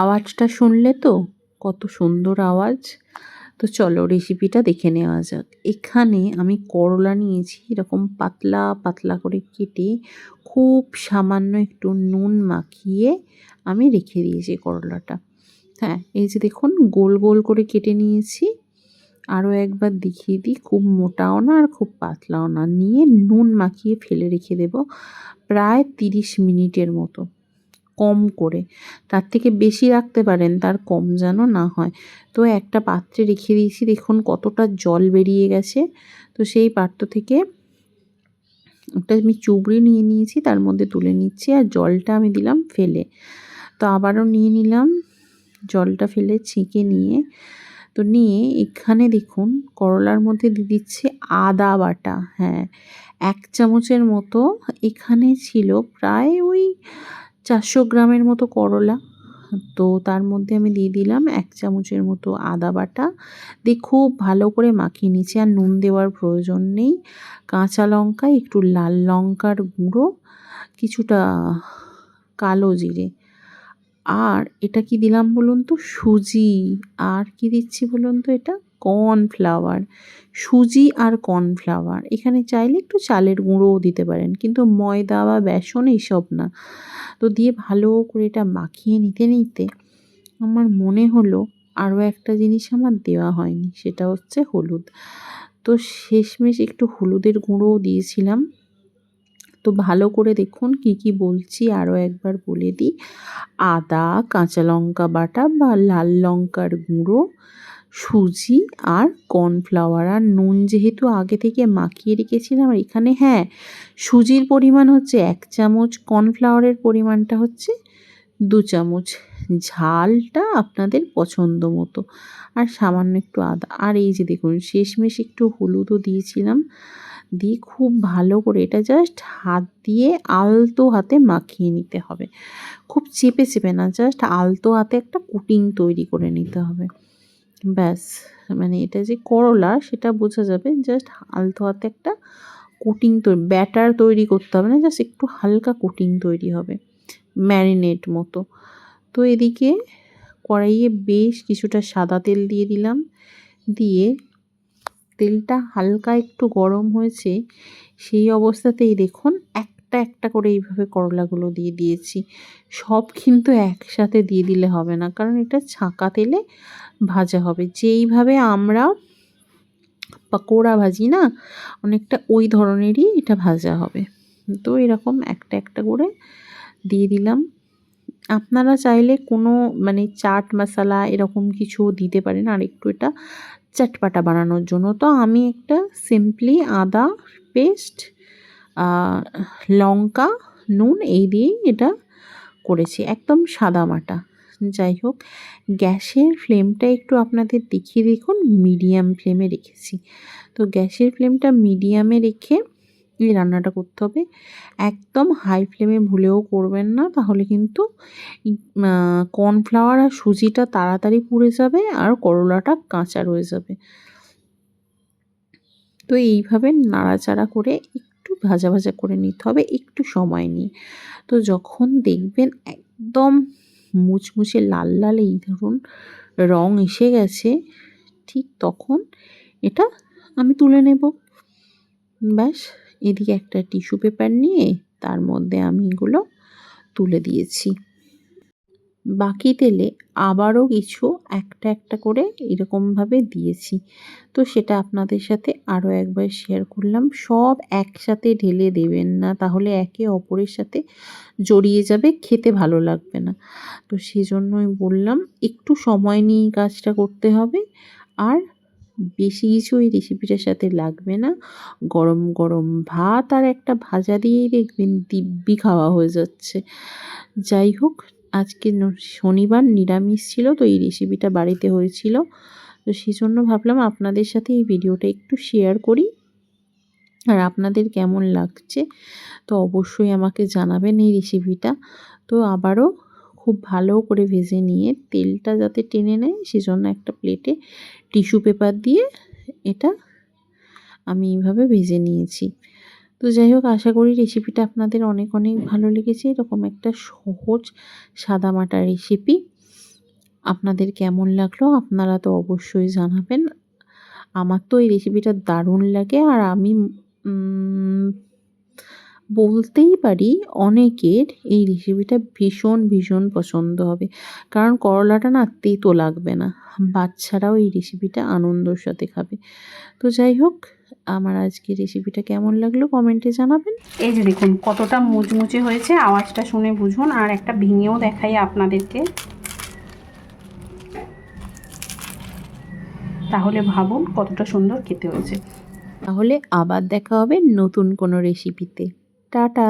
আওয়াজটা শুনলে তো কত সুন্দর আওয়াজ। তো চলো রেসিপিটা দেখে নেওয়া যাক। এখানে আমি করলা নিয়েছি, এরকম পাতলা পাতলা করে কেটে খুব সামান্য একটু নুন মাখিয়ে আমি রেখে দিয়েছি করলাটা। হ্যাঁ এই যে দেখুন, গোল গোল করে কেটে নিয়েছি। আরও একবার দেখিয়ে দিই, খুব মোটাও না আর খুব পাতলাও না। নিয়ে নুন মাখিয়ে ফেলে রেখে দেব প্রায় তিরিশ মিনিটের মতো, কম করে। তার থেকে বেশি রাখতে পারেন, তার কম যেন না হয়। তো একটা পাত্রে রেখে দিয়েছি, দেখুন কতটা জল বেরিয়ে গেছে। তো সেই পাত্র থেকে একটা আমি চুবড়ি নিয়ে নিয়েছি, তার মধ্যে তুলে নিচ্ছি আর জলটা আমি দিলাম ফেলে। তো আবারও নিয়ে নিলাম, জলটা ফেলে ছেঁকে নিয়ে তো নিয়ে এখানে দেখুন করলার মধ্যে দিয়ে দিচ্ছে আদা বাটা। হ্যাঁ এক চামচের মতো এখানে ছিল প্রায় ওই চারশো গ্রামের মতো করলা। তো তার মধ্যে আমি দিয়ে দিলাম এক চামচের মতো আদা বাটা। দিয়ে খুব ভালো করে মাখিয়ে নিচ্ছি আর নুন দেওয়ার প্রয়োজন নেই। কাঁচা লঙ্কা, একটু লাল লঙ্কার গুঁড়ো, কিছুটা কালো জিরে। আর এটা কি দিলাম বলুন তো? সুজি। আর কি দিচ্ছি বলুন তো এটা? কর্নফ্লাওয়ার। সুজি আর কর্নফ্লাওয়ার। এখানে চাইলে একটু চালের গুঁড়োও দিতে পারেন, কিন্তু ময়দা বা বেসন এইসব না। তো দিয়ে ভালো করে এটা মাখিয়ে নিতে নিতে আমার মনে হলো আরও একটা জিনিস আমার দেওয়া হয়নি, সেটা হচ্ছে হলুদ। তো শেষমেশ একটু হলুদের গুঁড়োও দিয়েছিলাম। তো ভালো করে দেখুন কি কি বলছি। আরও একবার বলে দিই। আদা, কাঁচা লঙ্কা বাটা বা লাল লঙ্কার গুঁড়ো, সুজি আর কর্নফ্লাওয়ার। আর নুন যেহেতু আগে থেকে মাখিয়ে রেখেছিলাম, আর এখানে হ্যাঁ সুজির পরিমাণ হচ্ছে এক চামচ, কর্নফ্লাওয়ারের পরিমাণটা হচ্ছে দু চামচ। ঝালটা আপনাদের পছন্দ মতো। আর সামান্য একটু আদা। আর এই যে দেখুন, শেষমেশ একটু হলুদও দিয়েছিলাম। দিয়ে খুব ভালো করে এটা জাস্ট হাত দিয়ে আলতো হাতে মাখিয়ে নিতে হবে। খুব চেপে চেপে না জাস্ট আলতো হাতে একটা কুটিং তৈরি করে নিতে হবে। ব্যাস মানে এটা যে করলা, সেটা বোঝা যাবে জাস্ট আলতো হাতে একটা কুটিং তৈরি ব্যাটার তৈরি করতে হবে না জাস্ট একটু হালকা কুটিং তৈরি হবে, ম্যারিনেট মতো। তো এদিকে কড়াইয়ে বেশ কিছুটা সাদা তেল দিয়ে দিলাম, দিয়ে তেলটা হালকা একটু গরম হয়েছে, সেই অবস্থাতেই দেখুন একটা একটা করে এইভাবে করলাগুলো দিয়ে দিয়েছি। সব কিন্তু একসাথে দিয়ে দিলে হবে না, কারণ এটা ছাঁকা তেলে ভাজা হবে। যেইভাবে আমরা পাকোড়া ভাজি না, অনেকটা ওই ধরনেরই এটা ভাজা হবে। তো এরকম একটা একটা করে দিয়ে দিলাম। আপনারা চাইলে কোনো মানে চাট মশলা এরকম কিছু দিতে পারেন আর একটু এটা চটপাটা বানানোর জন্য। তো আমি একটা সিম্পলি আদা পেস্ট লঙ্কা, নুন এই দিয়েই এটা করেছি। একদম সাদা মাটা। যাই হোক, গ্যাসের ফ্লেমটা একটু আপনাদের দেখিয়ে দেখুন। মিডিয়াম ফ্লেমে রেখেছি। তো গ্যাসের ফ্লেমটা মিডিয়ামে রেখে এই রান্নাটা করতে হবে। একদম হাই ফ্লেমে ভুলেও করবেন না, তাহলে কিন্তু কর্নফ্লাওয়ার আর সুজিটা তাড়াতাড়ি পুড়ে যাবে আর করলাটা কাঁচা রয়ে যাবে। তো এইভাবে নাড়াচাড়া করে একটু ভাজা ভাজা করে নিতে হবে, একটু সময় নিয়ে। তো যখন দেখবেন একদম মুচমুচে লাল লাল এই ধরুন রং এসে গেছে, ঠিক তখন এটা আমি তুলে নেব। ব্যাস। এদিকে একটা টিস্যু পেপার নিয়ে তার মধ্যে আমি এগুলো তুলে দিয়েছি। বাকি তেলে আবারও কিছু একটা একটা করে এরকমভাবে দিয়েছি। তো সেটা আপনাদের সাথে আরও একবার শেয়ার করলাম। সব একসাথে ঢেলে দেবেন না, তাহলে একে অপরের সাথে জড়িয়ে যাবে, খেতে ভালো লাগবে না। তো সেজন্যই বললাম, একটু সময় নিয়ে কাজটা করতে হবে। আর বেশি কিছু এই রেসিপিটার সাথে লাগবে না। গরম গরম ভাত আর একটা ভাজা দিয়েই দেখবেন দিব্যি খাওয়া হয়ে যাচ্ছে। যাই হোক, আজকে শনিবার নিরামিষ ছিল তো এই রেসিপিটা বাড়িতে হয়েছিল। তো সেই জন্য ভাবলাম আপনাদের সাথে এই ভিডিওটা একটু শেয়ার করি। আর আপনাদের কেমন লাগছে, তো অবশ্যই আমাকে জানাবেন এই রেসিপিটা তো আবারও খুব ভালো করে ভেজে নিয়ে তেলটা যাতে টেনে নেয়, সেজন্য একটা প্লেটে টিস্যু পেপার দিয়ে এটা আমি এইভাবে ভেজে নিয়েছি। তো যাই হোক, আশা করি রেসিপিটা আপনাদের অনেক অনেক ভালো লেগেছে। এরকম একটা সহজ সাদামাটা রেসিপি আপনাদের কেমন লাগল আপনারা তো অবশ্যই জানাবেন। আমার তো এই রেসিপিটা দারুণ লাগে আর আমি বলতেই পারি অনেকের এই রেসিপিটা ভীষণ ভীষণ পছন্দ হবে। কারণ করলাটা না তেতো লাগবে না। বাচ্চারাও এই রেসিপিটা আনন্দর সাথে খাবে। তো যাই হোক আমার আজকে রেসিপিটা কেমন লাগল কমেন্টে জানাবেন। এই যে দেখুন কতটা মুচমুচে হয়েছে আওয়াজটা শুনে বুঝুন আর একটা ভেঙেও দেখাই আপনাদেরকে। তাহলে ভাবুন কতটা সুন্দর খেতে হয়েছে। তাহলে আবার দেখা হবে নতুন কোনো রেসিপিতে টাটা।